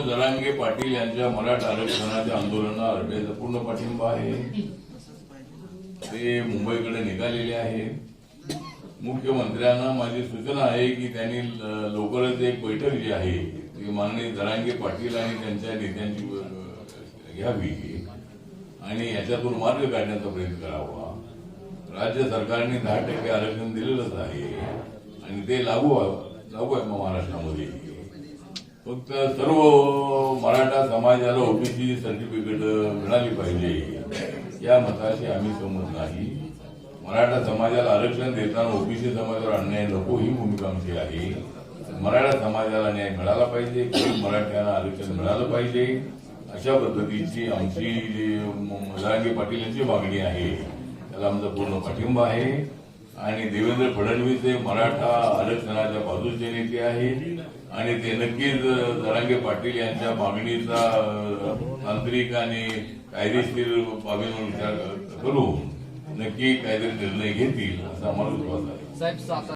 मनोज जरांगे पाटील यांच्या मराठा आरक्षणाच्या आंदोलनाला आरबीआयचा पूर्ण पाठिंबा आहे. ते मुंबईकडे निघालेले आहे. मुख्यमंत्र्यांना माझी सूचना आहे की त्यांनी लवकरच एक बैठक जी आहे ती माननीय जरांगे पाटील आणि त्यांच्या नेत्यांची घ्यावी. आणि याच्यातून मार्ग काढण्याचा प्रयत्न करावा. राज्य सरकारने दहा टक्के आरक्षण दिलेलंच आहे. आणि ते लागू लागू आहे महाराष्ट्रामध्ये. फक्त सर्व मराठा समाजाला ओबीसी सर्टिफिकेट मिळाली पाहिजे. या मताशी आम्ही सहमत नाही. मराठा समाजाला आरक्षण देताना ओबीसी समाजावर अन्याय नको ही भूमिका आमची आहे. मराठा समाजाला न्याय मिळाला पाहिजे मराठ्यांना आरक्षण मिळालं पाहिजे अशा पद्धतीची आमची जी जरांगे पाटील यांची मागणी आहे. त्याला आमचा पूर्ण पाठिंबा आहे. आणि देवेंद्र फडणवीस हे मराठा आरक्षणाच्या बाजूचे नेते आहेत. आणि ते नक्कीच जरांगे पाटील यांच्या मागणीचा तांत्रिक आणि कायदेशीर बाबींवर विचार करून नक्की कायदेशीर निर्णय घेतील असा आम्हाला विश्वास आहे.